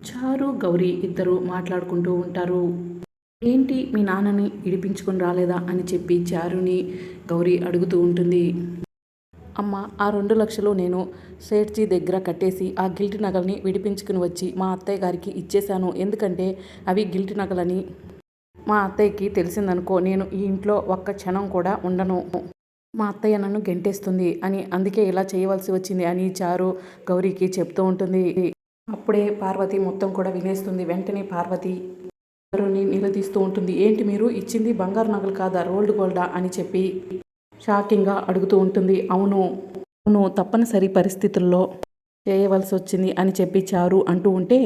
చారు గౌరీ ఇద్దరు మాట్లాడుకుంటూ ఉంటారు. ఏంటి మీ నాన్నని ఇడిపించుకొని రాలేదా? అని చెప్పి చారుని గౌరీ అడుగుతూ ఉంటుంది. అమ్మ ఆ రెండు లక్షలు నేను సేట్జీ దగ్గర కట్టేసి ఆ గిల్ట్ నగల్ని విడిపించుకుని వచ్చి మా అత్తయ్య గారికి ఇచ్చేశాను. ఎందుకంటే అవి గిల్ట్ నగలని మా అత్తయ్యకి తెలిసిందనుకో నేను ఈ ఇంట్లో ఒక్క క్షణం కూడా ఉండను. మా అత్తయ్య నన్ను గెంటేస్తుంది అని అందుకే ఇలా చేయవలసి వచ్చింది అని చారు గౌరీకి చెప్తూ ఉంటుంది. అప్పుడే పార్వతి మొత్తం కూడా వినేస్తుంది. వెంటనే పార్వతి చారుని నిలదీస్తూ ఉంటుంది. ఏంటి మీరు? ఇచ్చింది బంగారు నగలు కాదా? రోల్డ్ గోల్డా? అని చెప్పి షాకింగ్గా అడుగుతూ ఉంటుంది. అవును అవును తప్పనిసరి పరిస్థితుల్లో చేయవలసి వచ్చింది అని చెప్పి చారు అంటూ ఉంటే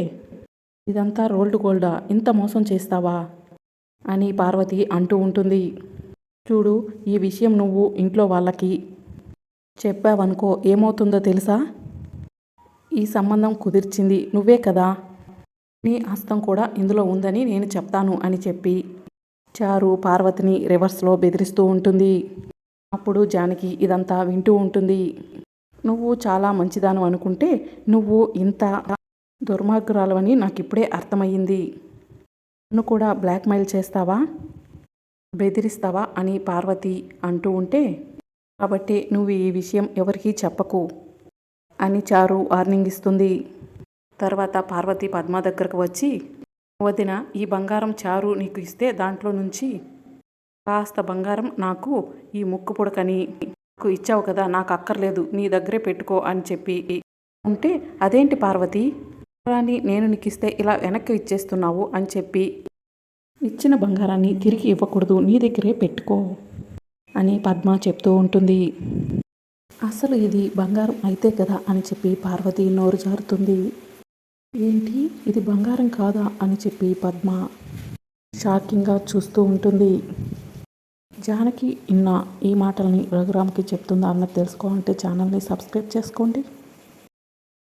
ఇదంతా రోల్డ్ గోల్డా? ఇంత మోసం చేస్తావా? అని పార్వతి అంటూ ఉంటుంది. చూడు ఈ విషయం నువ్వు ఇంట్లో వాళ్ళకి చెప్పావనుకో ఏమవుతుందో తెలుసా? ఈ సంబంధం కుదిర్చింది నువ్వే కదా? నీ హస్తం కూడా ఇందులో ఉందని నేను చెప్తాను అని చెప్పి చారు పార్వతిని రివర్స్లో బెదిరిస్తూ ఉంటుంది. అప్పుడు జానకి ఇదంతా వింటూ ఉంటుంది. నువ్వు చాలా మంచిదాను అనుకుంటే నువ్వు ఇంత దుర్మార్గురాలవని నాకు ఇప్పుడే అర్థమయ్యింది. నన్ను కూడా బ్లాక్మెయిల్ చేస్తావా? బెదిరిస్తావా? అని పార్వతి అంటూ ఉంటే కాబట్టి నువ్వు ఈ విషయం ఎవరికీ చెప్పకు. అని చారు వార్నింగ్ ఇస్తుంది తర్వాత పార్వతి పద్మ దగ్గరకు వచ్చి వదిన ఈ బంగారం చారు నీకు ఇస్తే దాంట్లో నుంచి కాస్త బంగారం నాకు ఈ ముక్కు పుడకని నాకు ఇచ్చావు కదా నాకు అక్కర్లేదు నీ దగ్గరే పెట్టుకో అని చెప్పి ఉంటే అదేంటి పార్వతి? బంగారాన్ని నేను నీకు ఇస్తే ఇలా వెనక్కి ఇచ్చేస్తున్నావు అని చెప్పి ఇచ్చిన బంగారాన్ని తిరిగి ఇవ్వకూడదు నీ దగ్గరే పెట్టుకో అని పద్మ చెప్తూ ఉంటుంది. అసలు ఇది బంగారం అయితే కదా అని చెప్పి పార్వతి నోరు జారుతుంది. ఏంటి? ఇది బంగారం కాదా అని చెప్పి పద్మ షాకింగ్గా చూస్తూ ఉంటుంది. జానకి ఇన్న ఈ మాటల్ని రఘురామ్కి చెప్తుందా అన్నది తెలుసుకోవాలంటే ఛానల్ని సబ్స్క్రైబ్ చేసుకోండి.